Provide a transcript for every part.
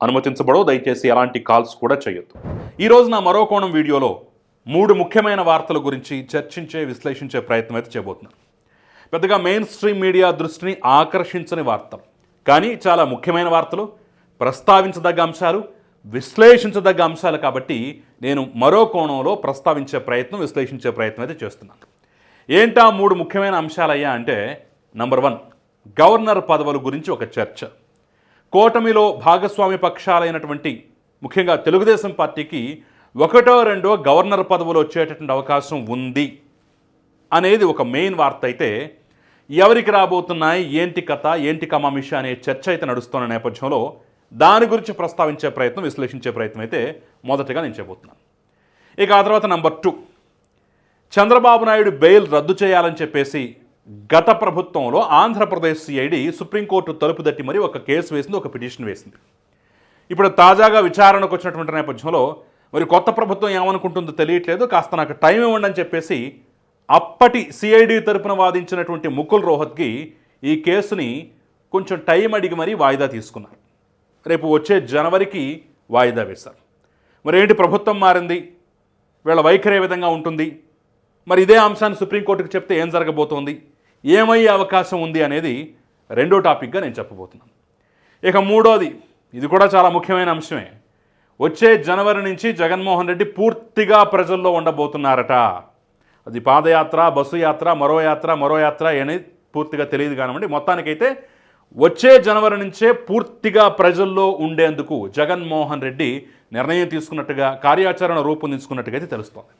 అనుమతించబడవు దయచేసి ఎలాంటి కాల్స్ కూడా చేయొద్దు. ఈరోజు నా మరో కోణం వీడియోలో మూడు ముఖ్యమైన వార్తల గురించి చర్చించే విశ్లేషించే ప్రయత్నం అయితే చేయబోతున్నాను పెద్దగా మెయిన్ స్ట్రీమ్ మీడియా దృష్టిని ఆకర్షించని వార్తలు కానీ చాలా ముఖ్యమైన వార్తలు ప్రస్తావించదగ్గ అంశాలు విశ్లేషించదగ్గ అంశాలు కాబట్టి నేను మరో కోణంలో ప్రస్తావించే ప్రయత్నం విశ్లేషించే ప్రయత్నం అయితే చేస్తున్నాను ఏంటా మూడు ముఖ్యమైన అంశాలయ్యా అంటే నంబర్ వన్ గవర్నర్ పదవుల గురించి ఒక చర్చ. కూటమిలో భాగస్వామి పక్షాలైనటువంటి ముఖ్యంగా తెలుగుదేశం పార్టీకి ఒకటో రెండో గవర్నర్ పదవులు వచ్చేటటువంటి అవకాశం ఉంది అనేది ఒక మెయిన్ వార్త అయితే ఎవరికి రాబోతున్నాయి ఏంటి కథ ఏంటి కమామిష అనే చర్చ అయితే నడుస్తున్న నేపథ్యంలో దాని గురించి ప్రస్తావించే ప్రయత్నం విశ్లేషించే ప్రయత్నం అయితే మొదటగా నేను చేయబోతున్నాను. ఇక ఆ తర్వాత number two Chandrababu Naidu bail రద్దు చేయాలని చెప్పేసి గత ప్రభుత్వంలో ఆంధ్రప్రదేశ్ సిఐడి సుప్రీంకోర్టు తలుపు తట్టి మరి ఒక కేసు వేసింది ఒక పిటిషన్ వేసింది. ఇప్పుడు తాజాగా విచారణకు వచ్చినటువంటి నేపథ్యంలో మరి కొత్త ప్రభుత్వం ఏమనుకుంటుందో తెలియట్లేదు కాస్త నాకు టైం ఇవ్వండి అని చెప్పేసి అప్పటి సిఐడి తరపున వాదించినటువంటి ముకుల్ రోహత్కి ఈ కేసుని కొంచెం టైం అడిగి మరీ వాయిదా తీసుకున్నారు రేపు వచ్చే జనవరికి వాయిదా వేశారు. మరి ఏంటి ప్రభుత్వం మారింది? వీళ్ళ వైఖరి ఏ విధంగా ఉంటుంది? మరి ఇదే అంశాన్ని సుప్రీంకోర్టుకు చెప్తే ఏం జరగబోతోంది? ఏమయ్యే అవకాశం ఉంది అనేది రెండో టాపిక్గా నేను చెప్పబోతున్నాను. ఇక మూడోది ఇది కూడా చాలా ముఖ్యమైన అంశమే. వచ్చే జనవరి నుంచి జగన్మోహన్ రెడ్డి పూర్తిగా ప్రజల్లో ఉండబోతున్నారట. అది పాదయాత్ర బస్సు యాత్ర మరో యాత్ర మరో యాత్ర అనేది పూర్తిగా తెలియదు కానివ్వండి. మొత్తానికైతే వచ్చే జనవరి నుంచే పూర్తిగా ప్రజల్లో ఉండేందుకు జగన్మోహన్ రెడ్డి నిర్ణయం తీసుకున్నట్టుగా కార్యాచరణ రూపొందించుకున్నట్టుగా అయితే తెలుస్తోంది.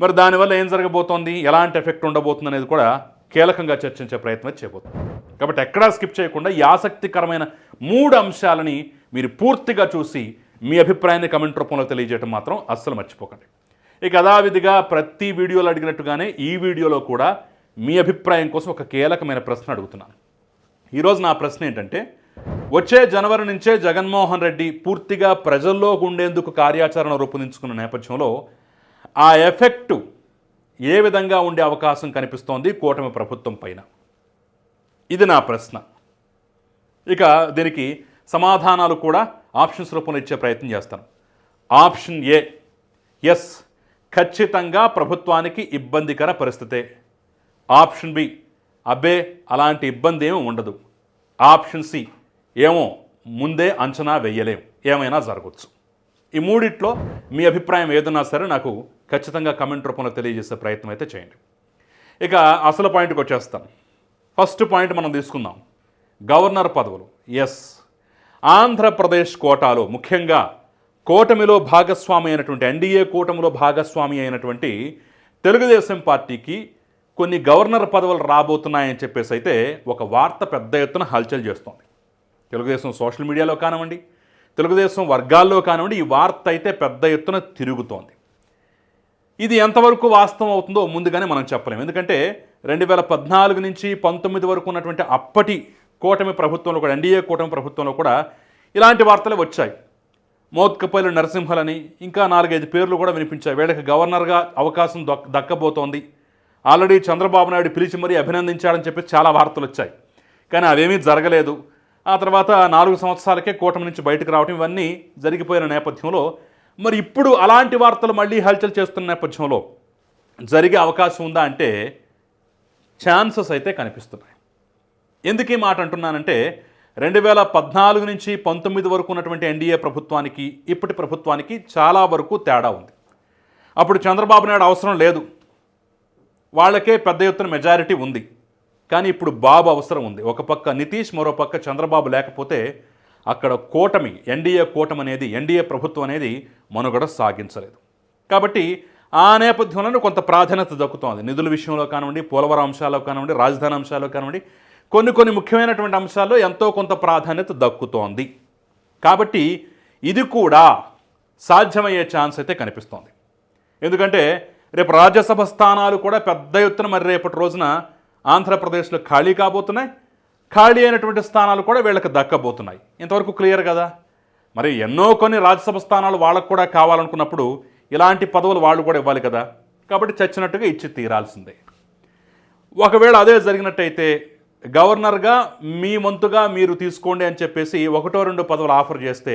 మరి దానివల్ల ఏం జరగబోతోంది? ఎలాంటి ఎఫెక్ట్ ఉండబోతుంది అనేది కూడా కీలకంగా చర్చించే ప్రయత్నం చేయబోతుంది కాబట్టి ఎక్కడా స్కిప్ చేయకుండా ఈ ఆసక్తికరమైన మూడు అంశాలని మీరు పూర్తిగా చూసి మీ అభిప్రాయాన్ని కమెంట్ రూపంలో తెలియజేయడం మాత్రం అస్సలు మర్చిపోకండి. ఇక యథావిధిగా ప్రతి వీడియోలో అడిగినట్టుగానే ఈ వీడియోలో కూడా మీ అభిప్రాయం కోసం ఒక కీలకమైన ప్రశ్న అడుగుతున్నాను. ఈరోజు నా ప్రశ్న ఏంటంటే వచ్చే జనవరి నుంచే జగన్మోహన్ రెడ్డి పూర్తిగా ప్రజల్లో ఉండేందుకు కార్యాచరణ రూపొందించుకున్న నేపథ్యంలో ఆ ఎఫెక్టు ఏ విధంగా ఉండే అవకాశం కనిపిస్తోంది కూటమి ప్రభుత్వం పైన? ఇది నా ప్రశ్న. ఇక దీనికి సమాధానాలు కూడా ఆప్షన్స్ రూపంలో ఇచ్చే ప్రయత్నం చేస్తాను. ఆప్షన్ ఏ ఎస్ ఖచ్చితంగా ప్రభుత్వానికి ఇబ్బందికర పరిస్థితే. ఆప్షన్ బి అబ్బే అలాంటి ఇబ్బంది ఏమీ ఉండదు. ఆప్షన్ సి ఏమో ముందే అంచనా వేయలేం. ఏమైనా జరగవచ్చు ఈ మూడిట్లో మీ అభిప్రాయం ఏదన్నా సరే నాకు ఖచ్చితంగా కమెంట్ రూపంలో తెలియజేసే ప్రయత్నం అయితే చేయండి. ఇక అసలు పాయింట్కి వచ్చేస్తాం. ఫస్ట్ పాయింట్ మనం తీసుకుందాం. గవర్నర్ పదవులు. ఎస్ ఆంధ్రప్రదేశ్ కోటాలో ముఖ్యంగా కూటమిలో భాగస్వామి అయినటువంటి ఎన్డీఏ కూటమిలో భాగస్వామి అయినటువంటి తెలుగుదేశం పార్టీకి కొన్ని గవర్నర్ పదవులు రాబోతున్నాయని చెప్పేసి అయితే ఒక వార్త పెద్ద ఎత్తున హల్చల్ చేస్తోంది. తెలుగుదేశం సోషల్ మీడియాలో కానివ్వండి తెలుగుదేశం వర్గాల్లో కానివ్వండి ఈ వార్త అయితే పెద్ద ఎత్తున తిరుగుతోంది. ఇది ఎంతవరకు వాస్తవం అవుతుందో ముందుగానే మనం చెప్పలేము ఎందుకంటే రెండు వేల పద్నాలుగు నుంచి పంతొమ్మిది వరకు ఉన్నటువంటి అప్పటి కూటమి ప్రభుత్వంలో కూడా ఎన్డీఏ కూటమి ప్రభుత్వంలో కూడా ఇలాంటి వార్తలే వచ్చాయి. మోత్కపల్లి నరసింహలని ఇంకా నాలుగైదు పేర్లు కూడా వినిపించాయి. వీళ్ళకి గవర్నర్గా అవకాశం దక్క దక్కబోతోంది. ఆల్రెడీ చంద్రబాబు నాయుడు పిలిచి మరీ అభినందించాడని చెప్పి చాలా వార్తలు వచ్చాయి. కానీ అవేమీ జరగలేదు. ఆ తర్వాత నాలుగు సంవత్సరాలకే కూటమి నుంచి బయటకు రావడం ఇవన్నీ జరిగిపోయిన నేపథ్యంలో మరి ఇప్పుడు అలాంటి వార్తలు మళ్ళీ హల్చల్ చేస్తున్న నేపథ్యంలో జరిగే అవకాశం ఉందా అంటే ఛాన్సెస్ అయితే కనిపిస్తున్నాయి. ఎందుకు ఈ మాట అంటున్నానంటే రెండు వేల పద్నాలుగు నుంచి పంతొమ్మిది వరకు ఉన్నటువంటి ఎన్డీఏ ప్రభుత్వానికి ఇప్పటి ప్రభుత్వానికి చాలా వరకు తేడా ఉంది. అప్పుడు చంద్రబాబు నాయుడు అవసరం లేదు. వాళ్ళకే పెద్ద ఎత్తున మెజారిటీ ఉంది. కానీ ఇప్పుడు బాబు అవసరం ఉంది. ఒక పక్క నితీష్ మరో పక్క చంద్రబాబు లేకపోతే అక్కడ కూటమి ఎన్డీఏ కూటమి అనేది ఎన్డీఏ ప్రభుత్వం అనేది మనుగడ సాగించలేదు. కాబట్టి ఆ నేపథ్యంలోనే కొంత ప్రాధాన్యత దక్కుతోంది. నిధుల విషయంలో కానివ్వండి పోలవరం అంశాల్లో కానివ్వండి రాజధాని అంశాల్లో కానివ్వండి కొన్ని కొన్ని ముఖ్యమైనటువంటి అంశాల్లో ఎంతో కొంత ప్రాధాన్యత దక్కుతోంది. కాబట్టి ఇది కూడా సాధ్యమయ్యే ఛాన్స్ అయితే కనిపిస్తోంది. ఎందుకంటే రేపు రాజ్యసభ స్థానాలు కూడా పెద్ద ఎత్తున మరి రేపటి రోజున ఆంధ్రప్రదేశ్లో ఖాళీ కాబోతున్నాయి. ఖాళీ అయినటువంటి స్థానాలు కూడా వీళ్ళకి దక్కబోతున్నాయి. ఇంతవరకు క్లియర్ కదా? మరి ఎన్నో కొన్ని రాజ్యసభ స్థానాలు వాళ్ళకు కూడా కావాలనుకున్నప్పుడు ఇలాంటి పదవులు వాళ్ళు కూడా ఇవ్వాలి కదా? కాబట్టి చచ్చినట్టుగా ఇచ్చి తీరాల్సిందే. ఒకవేళ అదే జరిగినట్టయితే గవర్నర్గా మీ వంతుగా మీరు తీసుకోండి అని చెప్పేసి ఒకటో రెండు పదవులు ఆఫర్ చేస్తే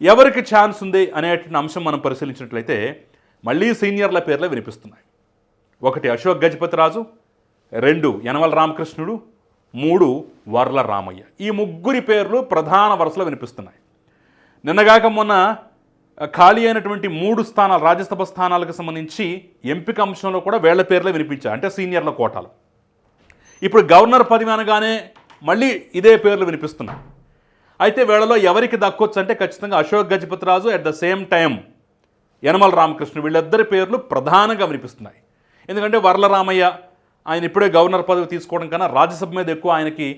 ఎవరికి ఛాన్స్ ఉంది అనేటువంటి అంశం మనం పరిశీలించినట్లయితే మళ్ళీ సీనియర్ల పేర్లే వినిపిస్తున్నాయి. ఒకటి అశోక్ గజపతిరాజు రెండు యనమల రామకృష్ణుడు మూడు వర్ల రామయ్య. ఈ ముగ్గురి పేర్లు ప్రధాన వరుసలో వినిపిస్తున్నాయి. నిన్నగాక మొన్న ఖాళీ అయినటువంటి మూడు స్థానాలు రాజ్యసభ స్థానాలకు సంబంధించి ఎంపిక అంశంలో కూడా వేళ్ళ పేర్లే వినిపించాయి అంటే సీనియర్ల కోటాలు. ఇప్పుడు గవర్నర్ పదవి అనగానే మళ్ళీ ఇదే పేర్లు వినిపిస్తున్నాయి. అయితే వీళ్ళలో ఎవరికి దక్కొచ్చు అంటే ఖచ్చితంగా Ashok Gajapathi Raju at the same time Yanamala Ramakrishna. వీళ్ళిద్దరి పేర్లు ప్రధానంగా వినిపిస్తున్నాయి. ఎందుకంటే వరలరామయ్య ఆయన ఇప్పుడే గవర్నర్ పదవి తీసుకోవడం కన్నా రాజ్యసభ మీద ఎక్కువ ఆయనకి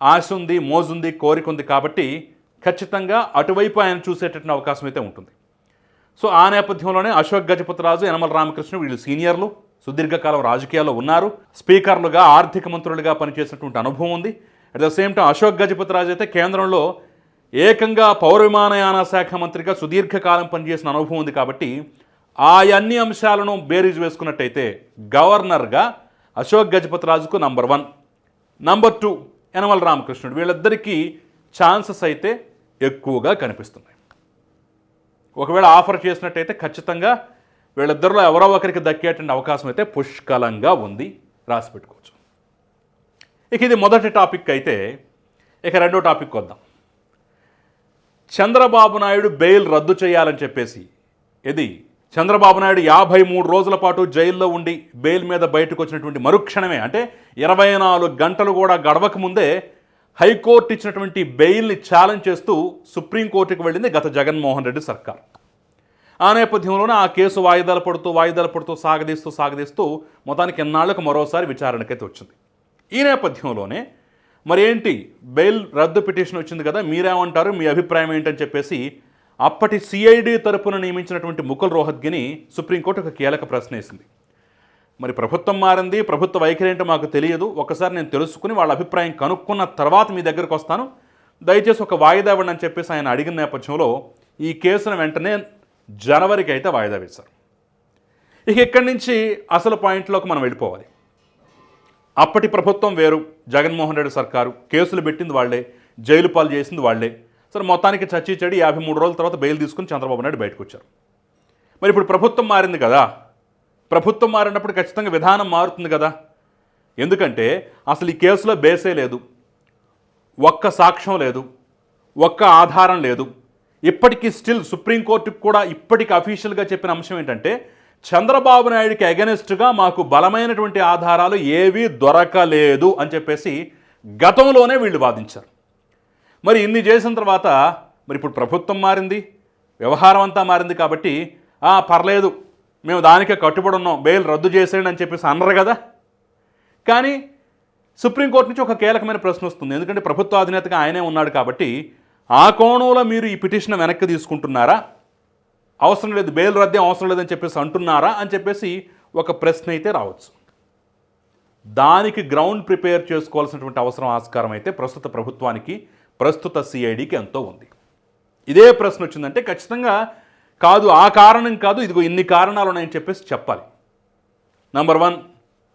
ఆశ ఉంది మోజుంది కోరిక ఉంది కాబట్టి ఖచ్చితంగా అటువైపు ఆయన చూసేటటువంటి అవకాశం అయితే ఉంటుంది. సో ఆ నేపథ్యంలోనే అశోక్ గజపతిరాజు యనమల రామకృష్ణ వీళ్ళు సీనియర్లు సుదీర్ఘకాలం రాజకీయాల్లో ఉన్నారు. స్పీకర్లుగా ఆర్థిక మంత్రులుగా పనిచేసినటువంటి అనుభవం ఉంది. At the same time Ashok Gajapathi Raju అయితే కేంద్రంలో ఏకంగా పౌర విమానయాన శాఖ మంత్రిగా సుదీర్ఘకాలం పనిచేసిన అనుభవం ఉంది కాబట్టి ఆ అన్ని అంశాలను బేరీజ్ వేసుకున్నట్టయితే గవర్నర్గా Ashok గజపతిరాజుకు number one. Number two Yanamala Ramakrishnudu. వీళ్ళిద్దరికీ ఛాన్సెస్ అయితే ఎక్కువగా కనిపిస్తున్నాయి. ఒకవేళ ఆఫర్ చేసినట్టయితే ఖచ్చితంగా వీళ్ళిద్దరిలో ఎవరో ఒకరికి దక్కేటువంటి అవకాశం అయితే పుష్కలంగా ఉంది. రాసి పెట్టుకోవచ్చు. ఇక ఇది మొదటి టాపిక్ అయితే ఇక రెండో టాపిక్ వద్దాం చంద్రబాబు నాయుడు బెయిల్ రద్దు చేయాలని చెప్పేసి ఇది చంద్రబాబు నాయుడు యాభై మూడు రోజుల పాటు జైల్లో ఉండి బెయిల్ మీద బయటకు వచ్చినటువంటి మరుక్షణమే అంటే ఇరవై నాలుగు గంటలు కూడా గడవక ముందే హైకోర్టు ఇచ్చినటువంటి బెయిల్ని ఛాలెంజ్ చేస్తూ సుప్రీంకోర్టుకు వెళ్ళింది గత జగన్మోహన్ రెడ్డి సర్కార్. ఆ నేపథ్యంలోనే ఆ కేసు వాయిదాలు పడుతూ వాయిదాలు పడుతూ సాగదీస్తూ సాగదీస్తూ మొత్తానికి ఎన్నాళ్ళకు మరోసారి విచారణకైతే వచ్చింది. ఈ నేపథ్యంలోనే మరేంటి? బెయిల్ రద్దు పిటిషన్ వచ్చింది కదా మీరేమంటారు? మీ అభిప్రాయం ఏంటని చెప్పేసి అప్పటి సిఐడి తరపున నియమించినటువంటి ముకుల్ రోహత్గిని సుప్రీంకోర్టు ఒక కీలక ప్రశ్న వేసింది. మరి ప్రభుత్వం మారింది ప్రభుత్వ వైఖరి ఏంటో మాకు తెలియదు. ఒకసారి నేను తెలుసుకుని వాళ్ళ అభిప్రాయం కనుక్కున్న తర్వాత మీ దగ్గరకు వస్తాను. దయచేసి ఒక వాయిదా ఇవ్వండి అని చెప్పేసి ఆయన అడిగిన నేపథ్యంలో ఈ కేసును వెంటనే జనవరికి అయితే వాయిదా వేశారు. ఇక ఇక్కడి నుంచి అసలు పాయింట్లోకి మనం వెళ్ళిపోవాలి. అప్పటి ప్రభుత్వం వేరు. జగన్మోహన్ రెడ్డి సర్కారు కేసులు పెట్టింది వాళ్ళే జైలు పాలు చేసింది వాళ్ళే. సరే మొత్తానికి చచ్చి చెడి యాభై మూడు రోజుల తర్వాత బెయిల్ తీసుకుని చంద్రబాబు నాయుడు బయటకు వచ్చారు. మరి ఇప్పుడు ప్రభుత్వం మారింది కదా? ప్రభుత్వం మారినప్పుడు ఖచ్చితంగా విధానం మారుతుంది కదా? ఎందుకంటే అసలు ఈ కేసులో బేసే లేదు. ఒక్క సాక్ష్యం లేదు. ఒక్క ఆధారం లేదు. ఇప్పటికీ స్టిల్ సుప్రీంకోర్టుకు కూడా ఇప్పటికి అఫీషియల్గా చెప్పిన అంశం ఏంటంటే చంద్రబాబు నాయుడికి అగెనిస్ట్గా మాకు బలమైనటువంటి ఆధారాలు ఏవీ దొరకలేదు అని చెప్పేసి గతంలోనే వీళ్ళు వాదించారు. మరి ఇన్ని చేసిన తర్వాత మరి ఇప్పుడు ప్రభుత్వం మారింది వ్యవహారం అంతా మారింది కాబట్టి "ఆ, పర్లేదు మేము దానికే కట్టుబడి ఉన్నాం బెయిల్ రద్దు చేసేయండి అని చెప్పేసి అన్నారు కదా. కానీ సుప్రీంకోర్టు నుంచి ఒక కీలకమైన ప్రశ్న వస్తుంది. ఎందుకంటే ప్రభుత్వ అధినేతగా ఆయనే ఉన్నాడు కాబట్టి ఆ కోణంలో మీరు ఈ పిటిషన్ వెనక్కి తీసుకుంటున్నారా? అవసరం లేదు బెయిల్ రద్దే అవసరం లేదని చెప్పేసి అంటున్నారా? అని చెప్పేసి ఒక ప్రశ్న అయితే రావచ్చు. దానికి గ్రౌండ్ ప్రిపేర్ చేసుకోవాల్సినటువంటి అవసరం ఆస్కారం అయితే ప్రస్తుత ప్రభుత్వానికి ప్రస్తుత సిఐడికి ఎంతో ఉంది. ఇదే ప్రశ్న వచ్చిందంటే ఖచ్చితంగా కాదు ఆ కారణం కాదు ఇదిగో ఇన్ని కారణాలు ఉన్నాయని చెప్పేసి చెప్పాలి. నంబర్ వన్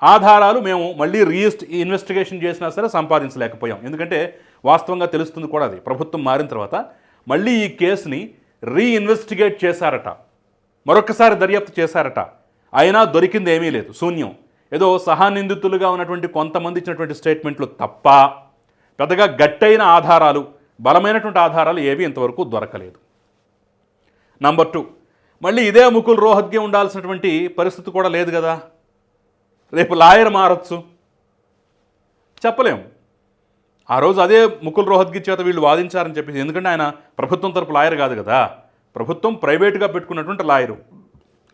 ఆధారాలు మేము మళ్ళీ రీస్ట్ ఇన్వెస్టిగేషన్ చేసినా సరే సంపాదించలేకపోయాం. ఎందుకంటే వాస్తవంగా తెలుస్తుంది కూడా అది. ప్రభుత్వం మారిన తర్వాత మళ్ళీ ఈ కేసుని రీఇన్వెస్టిగేట్ చేశారట. మరొకసారి దర్యాప్తు చేశారట. అయినా దొరికింది ఏమీ లేదు. శూన్యం. ఏదో సహానిందితులుగా ఉన్నటువంటి కొంతమంది ఇచ్చినటువంటి స్టేట్మెంట్లు తప్ప పెద్దగా గట్టైన ఆధారాలు బలమైనటువంటి ఆధారాలు ఏవి ఇంతవరకు దొరకలేదు. నంబర్ టూ మళ్ళీ ఇదే ముకుల్ రోహత్గే ఉండాల్సినటువంటి పరిస్థితి కూడా లేదు కదా. రేపు లాయర్ మారచ్చు. చెప్పలేం. ఆ రోజు అదే ముకుల్ రోహత్గి చేత వీళ్ళు వాదించారని చెప్పేసి ఎందుకంటే ఆయన ప్రభుత్వం తరపు లాయర్ కాదు కదా. ప్రభుత్వం ప్రైవేట్గా పెట్టుకున్నటువంటి లాయరు.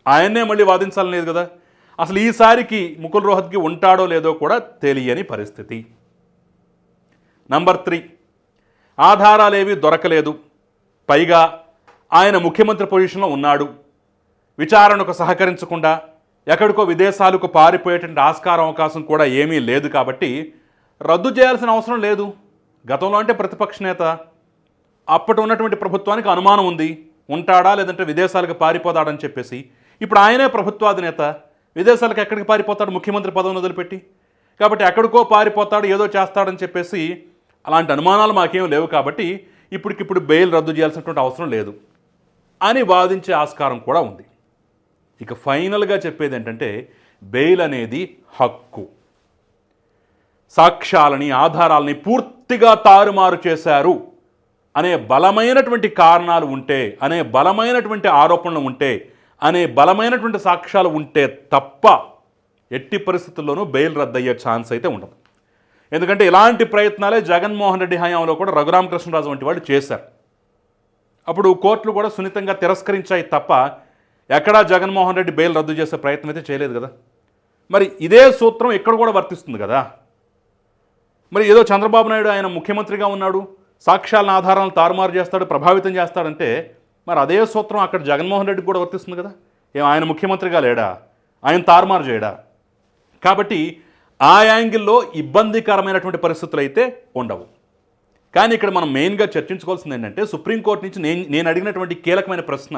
ఆయన్నే మళ్ళీ వాదించాలని లేదు కదా. అసలు ఈసారికి ముకుల్ రోహత్గి ఉంటాడో లేదో కూడా తెలియని పరిస్థితి. నంబర్ త్రీ ఆధారాలేవి దొరకలేదు. పైగా ఆయన ముఖ్యమంత్రి పొజిషన్లో ఉన్నాడు. విచారణకు సహకరించకుండా ఎక్కడికో విదేశాలకు పారిపోయేటువంటి ఆస్కారం అవకాశం కూడా ఏమీ లేదు కాబట్టి రద్దు చేయాల్సిన అవసరం లేదు. గతంలో అంటే ప్రతిపక్ష నేత. అప్పటి ఉన్నటువంటి ప్రభుత్వానికి అనుమానం ఉంది. ఉంటాడా లేదంటే విదేశాలకు పారిపోతాడని చెప్పేసి. ఇప్పుడు ఆయనే ప్రభుత్వాధినేత విదేశాలకు ఎక్కడికి పారిపోతాడు? ముఖ్యమంత్రి పదవిని వదిలిపెట్టి. కాబట్టి ఎక్కడికో పారిపోతాడు ఏదో చేస్తాడని చెప్పేసి అలాంటి అనుమానాలు మాకేం లేవు కాబట్టి ఇప్పటికిప్పుడు బెయిల్ రద్దు చేయాల్సినటువంటి అవసరం లేదు అని వాదించే ఆస్కారం కూడా ఉంది. ఇక ఫైనల్గా చెప్పేది ఏంటంటే బెయిల్ అనేది హక్కు. సాక్ష్యాలని ఆధారాలని పూర్తిగా తారుమారు చేశారు అనే బలమైనటువంటి కారణాలు ఉంటే అనే బలమైనటువంటి ఆరోపణలు ఉంటే అనే బలమైనటువంటి సాక్ష్యాలు ఉంటే తప్ప ఎట్టి పరిస్థితుల్లోనూ బెయిల్ రద్దయ్యే ఛాన్స్ అయితే ఉండదు. ఎందుకంటే ఇలాంటి ప్రయత్నాలే జగన్మోహన్ రెడ్డి హయాంలో కూడా రఘురామకృష్ణరాజు వంటి వాళ్ళు చేశారు. అప్పుడు కోర్టులు కూడా సున్నితంగా తిరస్కరించాయి తప్ప ఎక్కడా జగన్మోహన్ రెడ్డి బెయిల్ రద్దు చేసే ప్రయత్నం అయితే చేయలేదు కదా. మరి ఇదే సూత్రం ఇక్కడ కూడా వర్తిస్తుంది కదా. మరి ఏదో చంద్రబాబు నాయుడు ఆయన ముఖ్యమంత్రిగా ఉన్నాడు సాక్ష్యాలను ఆధారాలను తారుమారు చేస్తాడు ప్రభావితం చేస్తాడంటే మరి అదే సూత్రం అక్కడ జగన్మోహన్ రెడ్డికి కూడా వర్తిస్తుంది కదా. ఏం ఆయన ముఖ్యమంత్రిగా లేడా? ఆయన తారుమారు చేయడా? కాబట్టి ఆ యాంగిల్లో ఇబ్బందికరమైనటువంటి పరిస్థితులు అయితే ఉండవు. కానీ ఇక్కడ మనం మెయిన్గా చర్చించుకోవాల్సింది ఏంటంటే సుప్రీంకోర్టు నుంచి నేను నేను అడిగినటువంటి కీలకమైన ప్రశ్న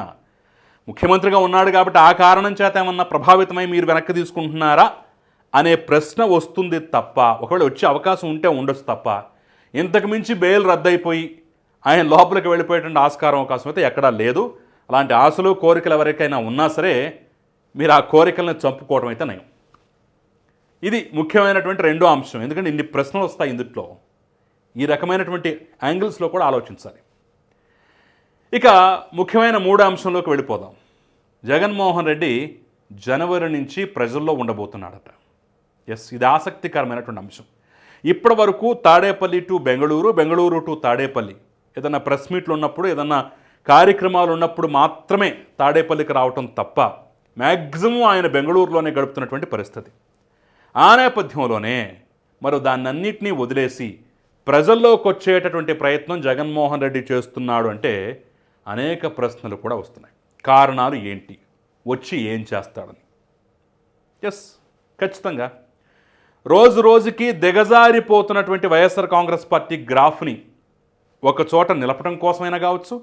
ముఖ్యమంత్రిగా ఉన్నాడు కాబట్టి ఆ కారణం చేత ఏమన్నా ప్రభావితమై మీరు వెనక్కి తీసుకుంటున్నారా అనే ప్రశ్న వస్తుంది తప్ప ఒకవేళ వచ్చే అవకాశం ఉంటే ఉండొచ్చు తప్ప ఇంతకు మించి బెయిల్ రద్దయిపోయి ఆయన లోపలికి వెళ్ళిపోయేటువంటి ఆస్కారం అవకాశం అయితే ఎక్కడా లేదు. అలాంటి ఆశలు కోరికలు ఎవరికైనా ఉన్నా సరే మీరు ఆ కోరికలను చంపుకోవడం అయితే నయం. ఇది ముఖ్యమైనటువంటి రెండో అంశం. ఎందుకంటే ఇన్ని ప్రశ్నలు వస్తాయి ఇందుట్లో. ఈ రకమైనటువంటి యాంగిల్స్లో కూడా ఆలోచించాలి. ఇక ముఖ్యమైన మూడో అంశంలోకి వెళ్ళిపోదాం. జగన్మోహన్ రెడ్డి జనవరి నుంచి ప్రజల్లో ఉండబోతున్నాడట. ఎస్ ఇది ఆసక్తికరమైనటువంటి అంశం. ఇప్పటి వరకు తాడేపల్లి టు బెంగళూరు బెంగళూరు టు తాడేపల్లి. ఏదన్నా ప్రెస్ మీట్లు ఉన్నప్పుడు ఏదన్నా కార్యక్రమాలు ఉన్నప్పుడు మాత్రమే తాడేపల్లికి రావటం తప్ప మ్యాక్సిమం ఆయన బెంగళూరులోనే గడుపుతున్నటువంటి పరిస్థితి. ఆ నేపథ్యంలోనే మరో దాన్నన్నింటినీ వదిలేసి ప్రజల్లోకి వచ్చేటటువంటి ప్రయత్నం జగన్మోహన్ రెడ్డి చేస్తున్నాడు అంటే అనేక ప్రశ్నలు కూడా వస్తున్నాయి. కారణాలు ఏంటి? వచ్చి ఏం చేస్తాడని. ఎస్ ఖచ్చితంగా. రోజు రోజుకి దిగజారిపోతున్నటువంటి వైఎస్ఆర్ కాంగ్రెస్ పార్టీ గ్రాఫ్ని ఒక చోట నిలపడం కోసమైనా కావచ్చు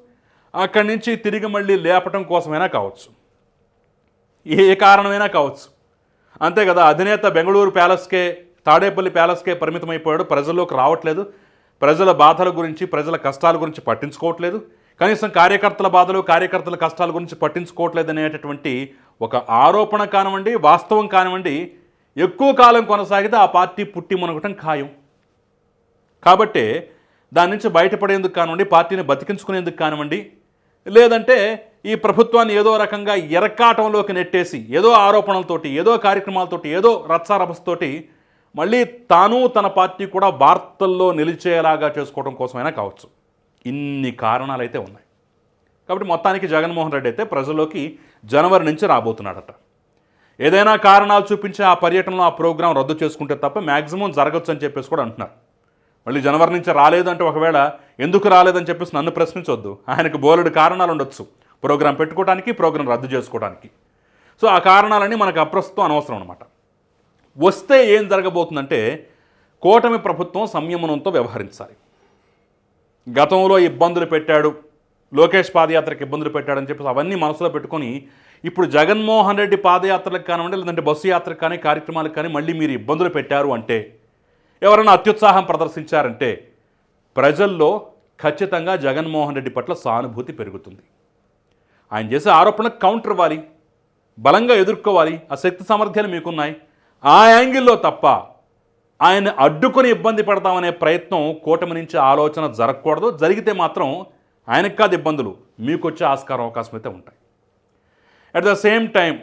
అక్కడి నుంచి తిరిగి మళ్ళీ లేపటం కోసమైనా కావచ్చు ఏ కారణమైనా కావచ్చు. అంతే కదా అధినేత బెంగళూరు ప్యాలెస్కే తాడేపల్లి ప్యాలెస్కే పరిమితమైపోయాడు. ప్రజల్లోకి రావట్లేదు. ప్రజల బాధల గురించి ప్రజల కష్టాల గురించి పట్టించుకోవట్లేదు. కనీసం కార్యకర్తల బాధలు కార్యకర్తల కష్టాల గురించి పట్టించుకోవట్లేదు అనేటటువంటి ఒక ఆరోపణ కానివ్వండి వాస్తవం కానివ్వండి ఎక్కువ కాలం కొనసాగితే ఆ పార్టీ పుట్టి మునగటం ఖాయం. కాబట్టే దాని నుంచి బయటపడేందుకు కానివ్వండి పార్టీని బతికించుకునేందుకు కానివ్వండి లేదంటే ఈ ప్రభుత్వాన్ని ఏదో రకంగా ఎరకాటంలోకి నెట్టేసి ఏదో ఆరోపణలతోటి ఏదో కార్యక్రమాలతోటి ఏదో రత్సారభస్తోటి మళ్ళీ తాను తన పార్టీ కూడా వార్తల్లో నిలిచేలాగా చేసుకోవడం కోసమైనా కావచ్చు. ఇన్ని కారణాలు అయితే ఉన్నాయి. కాబట్టి మొత్తానికి జగన్మోహన్ రెడ్డి అయితే ప్రజల్లోకి జనవరి నుంచి రాబోతున్నాడట. ఏదైనా కారణాలు చూపించి ఆ పర్యటనలో ఆ ప్రోగ్రాం రద్దు చేసుకుంటే తప్ప మ్యాక్సిమం జరగచ్చు అని చెప్పేసి కూడా అంటున్నారు. మళ్ళీ జనవరి నుంచి రాలేదంటే ఒకవేళ ఎందుకు రాలేదని చెప్పేసి నన్ను ప్రశ్నించొద్దు. ఆయనకు బోలెడు కారణాలు ఉండొచ్చు ప్రోగ్రాం పెట్టుకోవడానికి ప్రోగ్రాం రద్దు చేసుకోవడానికి సో ఆ కారణాలన్నీ మనకు అప్రస్తుతం అనవసరం అనమాట వస్తే ఏం జరగబోతుందంటే కూటమి ప్రభుత్వం సంయమనంతో వ్యవహరించాలి. గతంలో ఇబ్బందులు పెట్టాడు లోకేష్ పాదయాత్రకు ఇబ్బందులు పెట్టాడని చెప్పేసి అవన్నీ మనసులో పెట్టుకొని ఇప్పుడు జగన్మోహన్ రెడ్డి పాదయాత్రలకు కానివ్వండి లేదంటే బస్సు యాత్రకు కానీ కార్యక్రమాలకు కానీ మళ్ళీ మీరు ఇబ్బందులు పెట్టారు అంటే ఎవరైనా అత్యుత్సాహం ప్రదర్శించారంటే ప్రజల్లో ఖచ్చితంగా జగన్మోహన్ రెడ్డి పట్ల సానుభూతి పెరుగుతుంది. ఆయన చేసే ఆరోపణ కౌంటర్ ఇవ్వాలి. బలంగా ఎదుర్కోవాలి. ఆ శక్తి సామర్థ్యాలు మీకున్నాయి. ఆ యాంగిల్లో తప్ప ఆయన అడ్డుకొని ఇబ్బంది పడతామనే ప్రయత్నం కూటమి నుంచి ఆలోచన జరగకూడదు. జరిగితే మాత్రం ఆయనకు కాదు ఇబ్బందులు. మీకు వచ్చే ఆస్కారం అవకాశం అయితే ఉంటాయి. అట్ ద సేమ్ టైం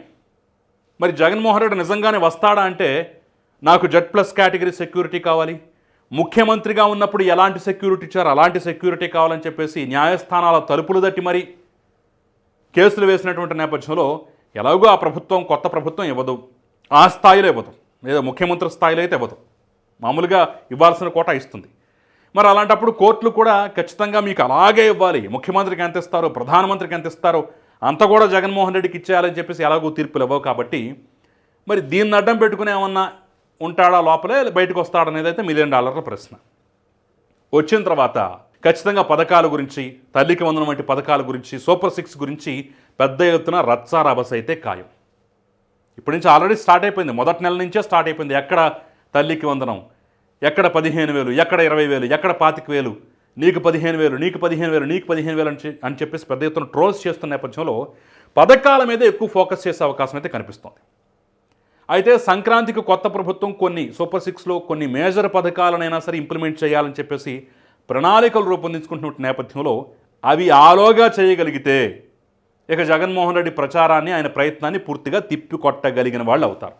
మరి జగన్మోహన్ రెడ్డి నిజంగానే వస్తాడా అంటే నాకు జెడ్ ప్లస్ కేటగిరీ సెక్యూరిటీ కావాలి. ముఖ్యమంత్రిగా ఉన్నప్పుడు ఎలాంటి సెక్యూరిటీ ఇచ్చారు? అలాంటి సెక్యూరిటీ కావాలని చెప్పేసి న్యాయస్థానాల తలుపులు దట్టి మరి కేసులు వేసినటువంటి నేపథ్యంలో ఎలాగో ఆ ప్రభుత్వం కొత్త ప్రభుత్వం ఇవ్వదు. ఆ స్థాయిలో ఇవ్వదు. లేదా ముఖ్యమంత్రి స్థాయిలో అయితే ఇవ్వదు. మామూలుగా ఇవ్వాల్సిన కోట ఇస్తుంది. మరి అలాంటప్పుడు కోర్టులు కూడా ఖచ్చితంగా మీకు అలాగే ఇవ్వాలి. ముఖ్యమంత్రికి ఎంత ఇస్తారో? ప్రధానమంత్రికి ఎంత ఇస్తారో? అంత కూడా జగన్మోహన్ రెడ్డికి ఇచ్చేయాలని చెప్పేసి ఎలాగో తీర్పులు ఇవ్వవు కాబట్టి మరి దీన్ని అడ్డం పెట్టుకుని ఏమన్నా ఉంటాడా లోపలే? బయటకు వస్తాడనేది అయితే మిలియన్ డాలర్ల ప్రశ్న. వచ్చిన తర్వాత ఖచ్చితంగా పథకాల గురించి తల్లికి వందనం వంటి పథకాల గురించి సూపర్ సిక్స్ గురించి పెద్ద ఎత్తున రత్సారాబస్ అయితే ఖాయం. ఇప్పటి నుంచి ఆల్రెడీ స్టార్ట్ అయిపోయింది. మొదటి నెల నుంచే స్టార్ట్ అయిపోయింది. ఎక్కడ తల్లికి వందనం? ఎక్కడ పదిహేను వేలు? ఎక్కడ ఇరవై వేలు? ఎక్కడ పాతిక వేలు? నీకు పదిహేను వేలు నీకు పదిహేను వేలు నీకు పదిహేను వేలు అని అని చెప్పేసి పెద్ద ఎత్తున ట్రోల్స్ చేస్తున్న నేపథ్యంలో పథకాల మీద ఎక్కువ ఫోకస్ చేసే అవకాశం అయితే కనిపిస్తోంది. అయితే సంక్రాంతికి కొత్త ప్రభుత్వం కొన్ని సూపర్ సిక్స్లో కొన్ని మేజర్ పథకాలనైనా సరే ఇంప్లిమెంట్ చేయాలని చెప్పేసి ప్రణాళికలు రూపొందించుకుంటున్న నేపథ్యంలో అవి ఆలోగా చేయగలిగితే ఇక జగన్మోహన్ రెడ్డి ప్రచారాన్ని ఆయన ప్రయత్నాన్ని పూర్తిగా తిప్పికొట్టగలిగిన వాళ్ళు అవుతారు.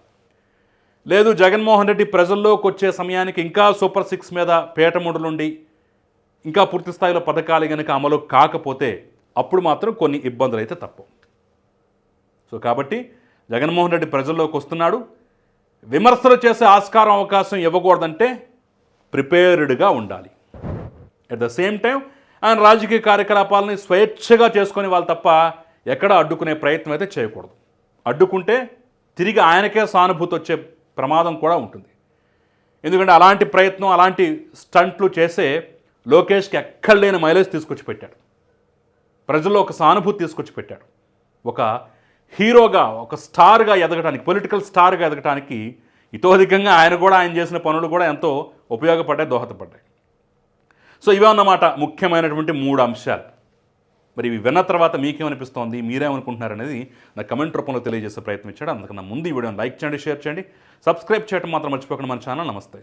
లేదు జగన్మోహన్ రెడ్డి ప్రజల్లోకి వచ్చే సమయానికి ఇంకా సూపర్ సిక్స్ మీద పీఠముడులుండి ఇంకా పూర్తి స్థాయిలో పథకాలు కనుక అమలు కాకపోతే అప్పుడు మాత్రం కొన్ని ఇబ్బందులు అయితే తప్పు. సో కాబట్టి జగన్మోహన్ రెడ్డి ప్రజల్లోకి వస్తున్నాడు. విమర్శలు చేసే ఆస్కారం అవకాశం ఇవ్వకూడదంటే ప్రిపేర్డ్గా ఉండాలి. ఎట్ ద సేమ్ టైం ఆయన రాజకీయ కార్యకలాపాలని స్వేచ్ఛగా చేసుకునే వాళ్ళు తప్ప ఎక్కడ అడ్డుకునే ప్రయత్నం అయితే చేయకూడదు. అడ్డుకుంటే తిరిగి ఆయనకే సానుభూతి వచ్చే ప్రమాదం కూడా ఉంటుంది. ఎందుకంటే అలాంటి ప్రయత్నం అలాంటి స్టంట్లు చేసే లోకేష్కి ఎక్కడ లేని మైలేజ్ తీసుకొచ్చి పెట్టాడు. ప్రజల్లో ఒక సానుభూతి తీసుకొచ్చి పెట్టాడు. ఒక హీరోగా ఒక స్టార్గా ఎదగడానికి పొలిటికల్ స్టార్గా ఎదగడానికి ఇతోధికంగా ఆయన కూడా ఆయన చేసిన పనులు కూడా ఎంతో ఉపయోగపడ్డాయి దోహదపడ్డాయి. సో ఇవే అన్నమాట ముఖ్యమైనటువంటి మూడు అంశాలు. మరి ఇవి విన్న తర్వాత మీకేమనిపిస్తోంది? మీరేమనుకుంటున్నారు అనేది నా కమెంట్ రూపంలో తెలియజేసే ప్రయత్నం ఇచ్చాడు అందుకన్నా ముందు ఈ వీడియోని లైక్ చేయండి షేర్ చేయండి. సబ్స్క్రైబ్ చేయడం మాత్రం మర్చిపోకండి మన ఛానల్. నమస్తే.